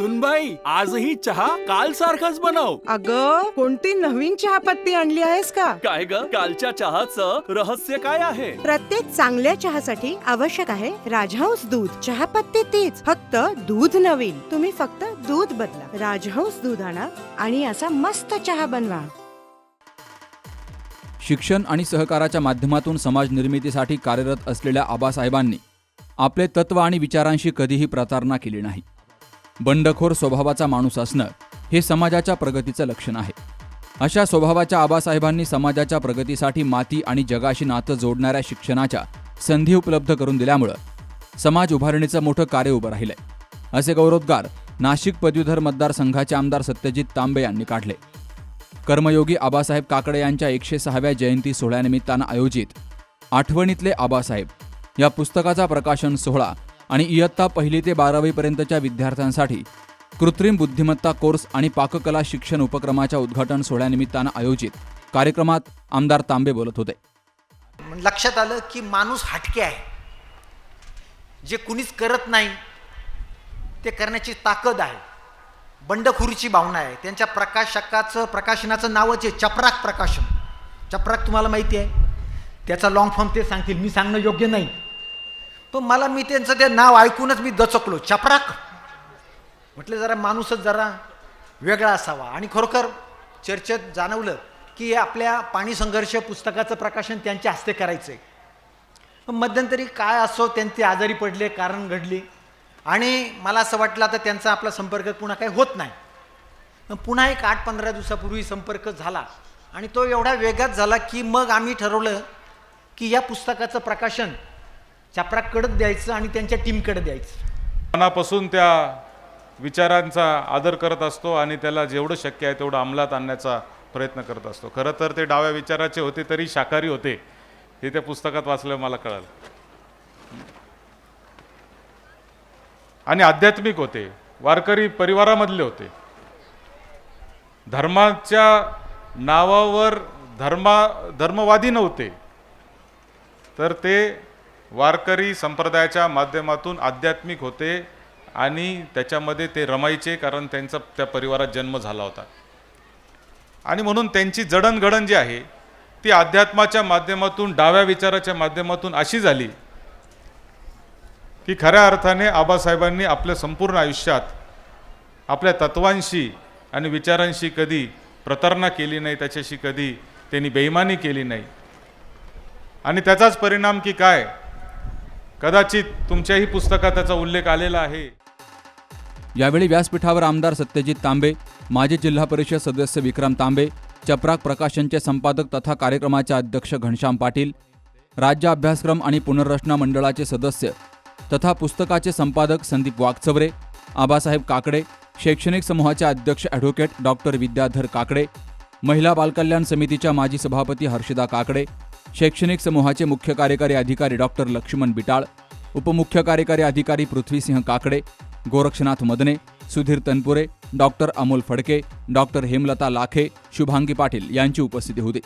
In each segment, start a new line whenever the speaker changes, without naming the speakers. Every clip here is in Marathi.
सुनबाई आजही चहा काल सारखाच बनव.
अग कोणती नवीन चहापत्ती आणली आहेस का?
काय ग? कालच्या चहाचं रहस्य काय आहे?
प्रत्येक चांगल्या चहासाठी आवश्यक आहे राजहंस दूध. चहापत्ती तीच फक्त दूध नवीन. तुम्ही फक्त दूध बदला. राजहंस दूध आणा आणि असा मस्त चहा बनवा.
शिक्षण आणि सहकाराच्या माध्यमातून समाज निर्मितीसाठी कार्यरत असलेल्या आबासाहेबांनी आपले तत्व आणि विचारांशी कधीही प्रतारणा केली नाही. बंडखोर स्वभावाचा माणूस असणं हे समाजाच्या प्रगतीचं लक्षण आहे. अशा स्वभावाच्या आबासाहेबांनी समाजाच्या प्रगतीसाठी माती आणि जगाशी नातं जोडणाऱ्या शिक्षणाच्या संधी उपलब्ध करून दिल्यामुळं समाज उभारणीचं मोठं कार्य उभं राहिलंय. असे गौरवोद्गार नाशिक पदवीधर मतदारसंघाचे आमदार सत्यजित तांबे यांनी काढले. कर्मयोगी आबासाहेब काकडे यांच्या एकशे सहाव्या जयंती सोहळ्यानिमित्तानं आयोजित आठवणीतले आबासाहेब या पुस्तकाचा प्रकाशन सोहळा आणि इयत्ता पहिली ते बारावीपर्यंतच्या विद्यार्थ्यांसाठी कृत्रिम बुद्धिमत्ता कोर्स आणि पाककला शिक्षण उपक्रमाच्या उद्घाटन सोहळ्यानिमित्तानं आयोजित कार्यक्रमात आमदार तांबे बोलत होते.
लक्षात आलं की माणूस हटके आहे. जे कुणीच करत नाही ते करण्याची ताकद आहे. बंडखोरीची भावना आहे. त्यांच्या प्रकाशकाचं प्रकाशनाचं नावच आहे चपराक प्रकाशन. चपराक तुम्हाला माहिती आहे? त्याचा लॉंग फॉर्म ते सांगतील. मी सांगणं योग्य नाही. पण मला मी त्यांचं ते नाव ऐकूनच मी दचकलो. चपराक. म्हटलं जरा माणूसच जरा वेगळा असावा. आणि खरोखर चर्चेत जाणवलं की आपल्या पाणी संघर्ष पुस्तकाचं प्रकाशन त्यांच्या हस्ते करायचं आहे मध्यंतरी काय असो त्यांचे आजारी पडले कारण घडली. आणि मला असं वाटलं आता त्यांचा आपला संपर्क पुन्हा काही होत नाही. मग पुन्हा एक आठ पंधरा दिवसापूर्वी संपर्क झाला. आणि तो एवढा वेगात झाला की मग आम्ही ठरवलं की या पुस्तकाचं प्रकाशन चपराकडं द्यायचं आणि त्यांच्या टीमकडे द्यायचं.
मनापासून त्या विचारांचा आदर करत असतो आणि त्याला जेवढं शक्य आहे तेवढं अंमलात आणण्याचा प्रयत्न करत असतो. खरं तर ते डाव्या विचाराचे होते तरी शाकाहारी होते हे त्या पुस्तकात वाचलं मला कळालं. आणि आध्यात्मिक होते वारकरी परिवारामधले होते. धर्माच्या नावावर धर्मा धर्मवादी नव्हते. तर ते वारकरी संप्रदायाच्या माध्यमातून आध्यात्मिक होते आणि त्याच्यामध्ये ते रमायचे कारण त्यांचा त्या परिवारात जन्म झाला होता. आणि म्हणून त्यांची जडणघडण जी आहे ती अध्यात्माच्या माध्यमातून डाव्या विचाराच्या माध्यमातून अशी झाली की खऱ्या अर्थाने आबासाहेबांनी आपल्या संपूर्ण आयुष्यात आपल्या तत्वांशी आणि विचारांशी कधी प्रतारणा केली नाही त्याच्याशी कधी त्यांनी बेईमानी केली नाही. आणि त्याचाच परिणाम की काय? कदाचित तुमच्याही पुस्तकात त्याचा उल्लेख आलेला आहे.
यावेळी व्यासपीठावर आमदार सत्यजित तांबे माजी जिल्हा परिषद सदस्य विक्रम तांबे चपराक प्रकाशनचे संपादक तथा कार्यक्रमाचे अध्यक्ष घनश्याम पाटील राज्य अभ्यासक्रम आणि पुनर्रचना मंडळाचे सदस्य तथा पुस्तकाचे संपादक संदीप वाघचवरे आबासाहेब काकडे शैक्षणिक समूहाचे अध्यक्ष ॲडव्होकेट डॉक्टर विद्याधर काकडे महिला बालकल्याण समितीच्या माजी सभापती हर्षदा काकडे शैक्षणिक समूहाचे मुख्य कार्यकारी अधिकारी डॉक्टर लक्ष्मण बिटाळ उपमुख्य कार्यकारी अधिकारी पृथ्वीसिंह काकडे गोरक्षनाथ मदने सुधीर तनपुरे डॉक्टर अमोल फडके डॉक्टर हेमलता लाखे शुभांगी पाटील यांची उपस्थिती होती.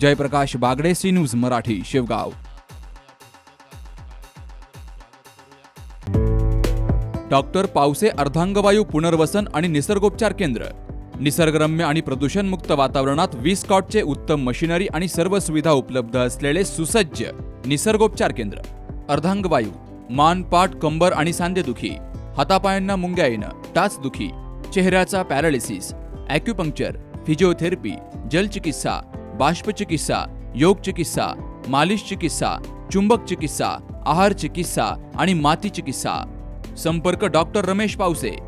Jayprakash Bagde C news Marathi Shevgaon. Doctor Pawase अर्धांगवायू पुनर्वसन आणि निसर्गोपचार केंद्र. निसर्गरम्य आणि प्रदूषणमुक्त वातावरणात विस्कॉटचे उत्तम मशिनरी आणि सर्व सुविधा उपलब्ध असलेले सुसज्ज निसर्गोपचार केंद्र. अर्धांगवायू मान पाठ कंबर आणि सांधेदुखी हातापायांना मुंग्या येणं टाचदुखी चेहऱ्याचा पॅरालिसिस ॲक्युपंक्चर फिजिओथेरपी जलचिकित्सा बाष्पचिकित्सा योग चिकित्सा मालिश चिकित्सा चुंबक चिकित्सा आहार चिकित्सा आणि माती चिकित्सा. संपर्क डॉक्टर रमेश पावसे.